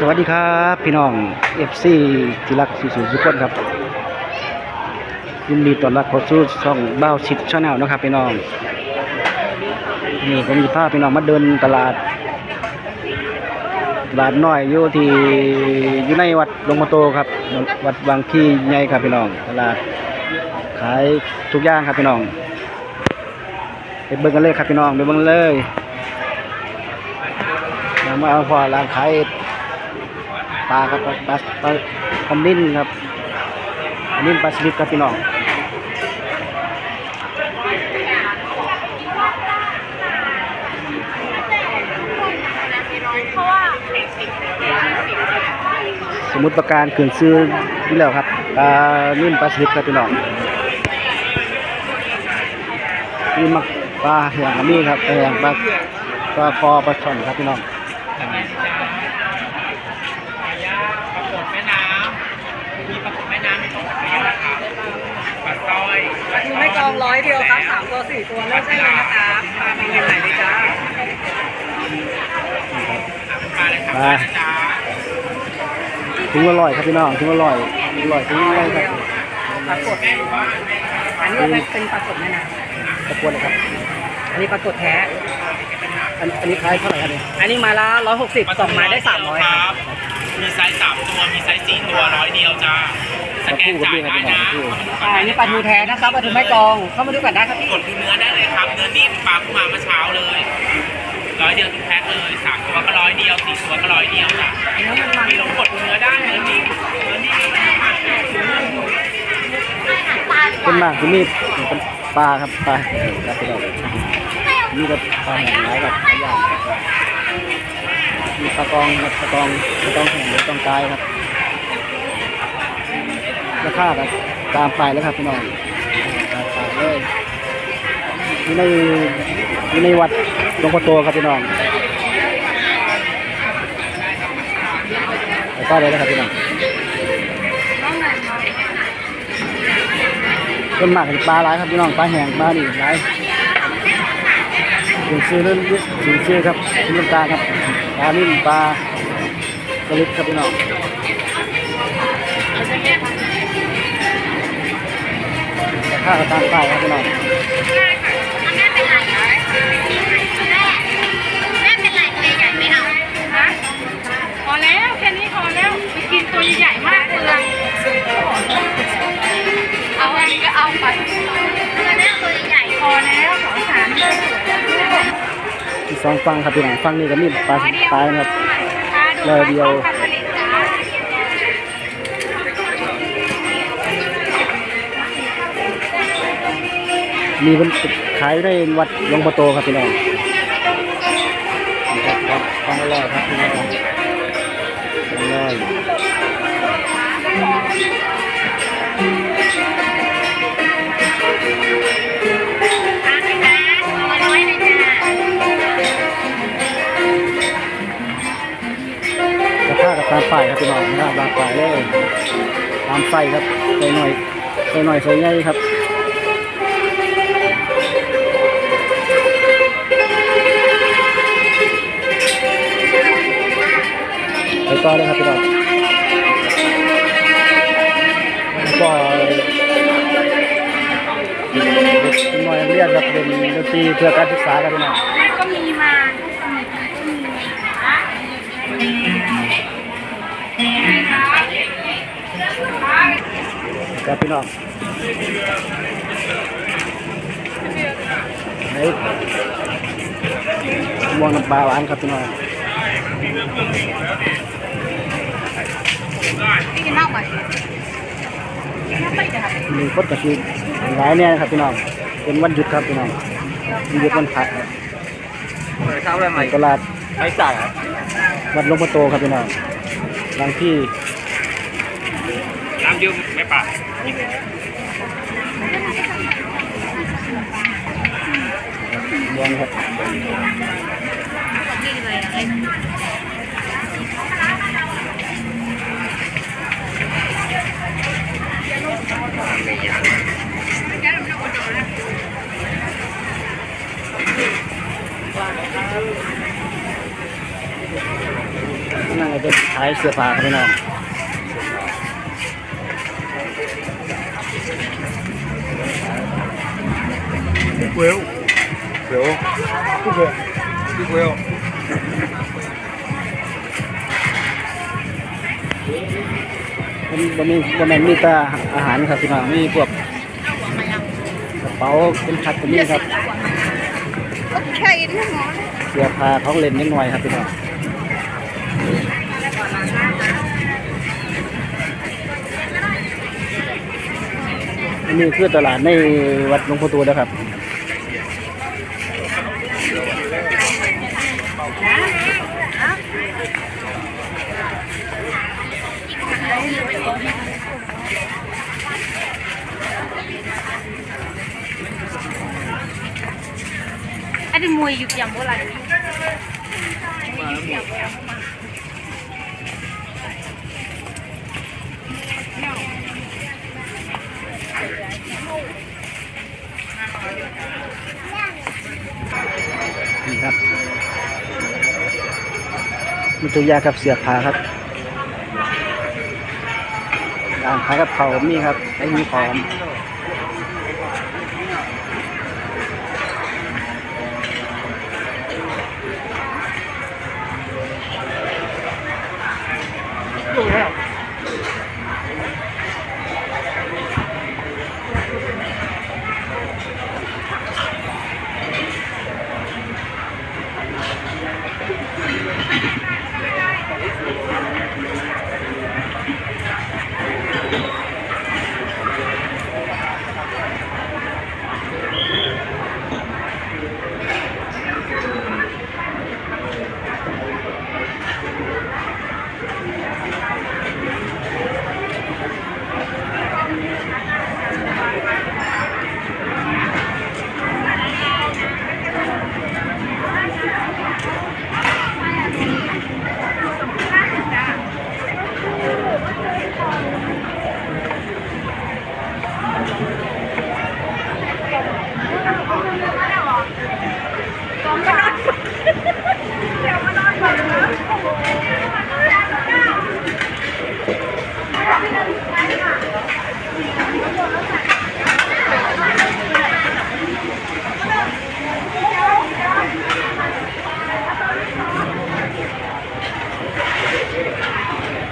สวัสดีครับพี่น้อง FC ที่รักสุสุทุกคนครับยินดีต้อนรับเข้าสู่ช่องบ้าวชิดชาแนลนะครับพี่น้องนี่ผมจะพาพี่น้องมาเดินตลาด ตลาดน้อยอยู่ที่อยู่ในวัดหลวงพ่อโตครับ วัดบางพี่ใหญ่ครับพี่น้อง ตลาดขายทุกอย่างครับพี่น้องไปเบิ่งกันเลยครับพี่น้องไปเบิ่งเลยมาเอาพอร้านขาย ปลาครับปลาปลาปลาคอมนินครับคอมนินปลาสลิดครับพี่น้องสมุดประการเขื่อนซื้อนี่แล้วครับปลานิ่มปลาสลิดครับพี่น้องนี่มักปลาแห้งก็มีครับปลาแห้งปลาปลาคอปลาช่อนครับพี่น้อง แม่น้ำ มีปลาแม่น้ำมีสองประเภทนะครับปลาสร้อยปลาทูไม่กองร้อยเดียวครับสามตัวสี่ตัวเลือกได้เลยนะครับปลามีเงินไหนเลยจ้าปลาอะไรครับปลาจ้าถึงอร่อยครับพี่น้องถึงอร่อยอร่อยถึงอร่อยครับปลากดอันนี้เป็นเป็นปลากดแม่น้ตะกวนเลยครับ อันนี้ปลากดแท้ อันอันนี้ขายเท่าไหร่ครับเนี่ยอันนี้มาละร้อยหกสิบสองไม้ได้สามร้อยครับ มีไซส์สามตัวมีไซส์สี่ตัวร้อยเดียวจ้าสแกนจ่ายได้นะอ่าอันนี้ปลาทูแท้นะครับปลาทูไม่กอง เข้ามาดูกันได้ครับพี่กดดูเนื้อได้เลยครับ เนื้อนิ่มปลาเพิ่งมาเมื่อเช้าเลยร้อยเดียวทุกแพ็คเลยสามตัวก็ร้อยเดียวสี่ตัวก็ร้อยเดียวจ้ะเนื้อมันมันมีลองกดดูเนื้อได้เนื้อนิ่มเนื้อนิ่มเป็นมากที่นี่เป็นปลาครับปลาครับพี่น้องนี่ก็ปลาแห้งหลายกับหลายอย่างครับ มีปลากองครับปลากองปลากองแห้งปลากองกายครับ ราคาครับตามไปแล้วครับพี่น้องตามไปเลยอยู่ในอยู่ในวัดหลวงพ่อโตครับพี่น้องไปก็เลยนะครับพี่น้องเป็นหมากเป็นปลาหลายครับพี่น้องปลาแห้งปลานี่หลาย ถึงซื้อเรื่องถึงซื้อครับเป็นน้ำตาลครับปลานิ่มปลาสลิดครับพี่น้องข้าวตามไปครับพี่น้องพอแล้ว สองฟังครับพี่น้องฟังนี่ก็มีปลาปลาครับร้อยเดียวมีเป็นขายได้วัดหลวงพ่อโตครับพี่น้องครับครับฟังอร่อยครับพี่น้องอร่อย คากับตายครับพี่น้องนะครับตามป้ายเลยตามไส้ครับใส่หน่อยใส่หน่อยใส่ใหญ่ครับไปต่อเลยครับพี่น้องก็เป็นหน่วยเรียนครับเป็นดนตรีเพื่อการศึกษาครับพี่น้อง ครับพี่น้องไหนม่วงน้ำปลาหวานครับพี่น้องพี่กินมากกว่าไม่ได้ค่ะมีคนกระชิบหลายเนี่ยนะครับพี่น้อง เป็นวันหยุดครับพี่น้องวันหยุดวันพระครับเช้าอะไรใหม่ตลาดไม่จ่ายวัดหลวงพ่อโตครับพี่น้องบางที่น้ำยืมไม่ปะม่ วงครับนั่นก็จะขายเสื้อผ้าครับพี่น้อง เวลเวลทุกเวลทุกเวลมันมันมีมันมีแต่อาหารครับพี่น้องมีพวกกระเป๋าเป็นขัดก็มีครับเสื้อผ้าของเล่นนิดหน่อยครับพี่น้องอันนี้คือตลาดในวัดหลวงพ่อตูนะครับ อันนี้มวยยุบยำโบราณนี่ครับมีตัวยากับเสือผ้าครับร้านขากับเขามีครับไอ้มีของ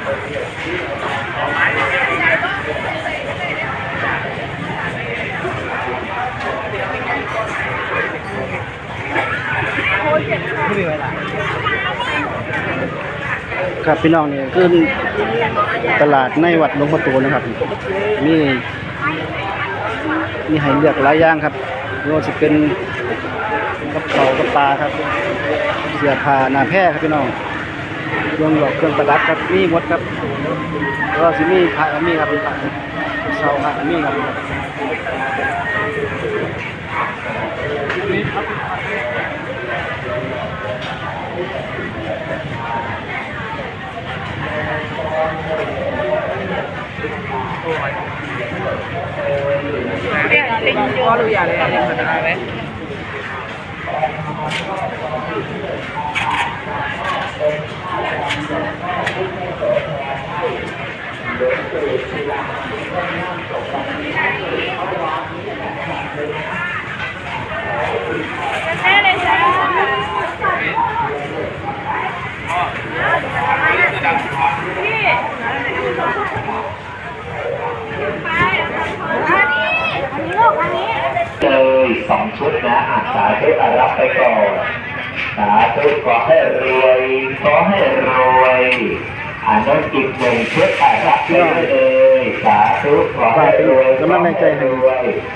ครับพี่น้องนี่คือตลาดในวัดหลวงพ่อตูนะครับ มีมีให้เลือกหลายอย่างครับไม่ว่าจะเป็นกับเขากับปลาครับ เสื้อผ้าหน้าแพร่ครับพี่น้อง รวมหลอกเครื่องประดับครับมีหมดครับก็สิมีพระก็มีครับพระเสาพระก็มีครับพ่อรู้อย่างเลยอะไรมันอะไรแม่เลยจ้าพี่ไปอันนี้อันนี้ลูกอันนี้ เลยสองชุดนะอาสาธุอะรับไปก่อนสาธุ ขอให้รวยขอให้รวยอ่านต้องจิตหนึ่งชุดอะรับไปเลยสาธุขอ ฝาให้กเป็นรวยกำลังแรงใจให้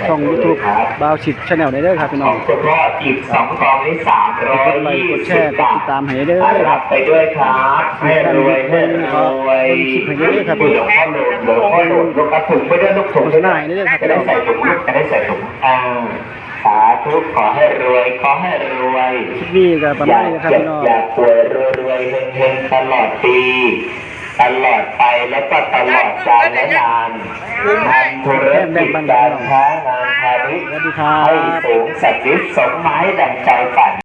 ช่องยูทูบครับบาวชิดชาแนลได้เด้อครับพี่ขน้อองงเฉพาะจิตสองกองนี้สามร้อยกดไลค์กดแชร์กดติดตามให้เด้ออะรับไปด้วยครับให้รวยให้รวยคลิปให้เยอะครับหลวงพ่อหลวงหลวงพ่อหลวงลูกกระถุงไม่ได้ลูกถุงโฆษณาให้เด้อครับจะได้ใส่ถุงลูกจะได้ใส่ถุงอ่าสาธุขอให้รวยขอให้รวยคลิปนี้ก็ประอมาณยากนี้นะครับเจ็บพี่น้องอยากป่วยรวยรวยเฮงเฮงตลอดปี ตลอดไปแล้วก็ตลอดกาลและนานทำธุรกิจการค้างานพาณิชย์ให้สูงสักดิ์สมหมายดังใจฝัน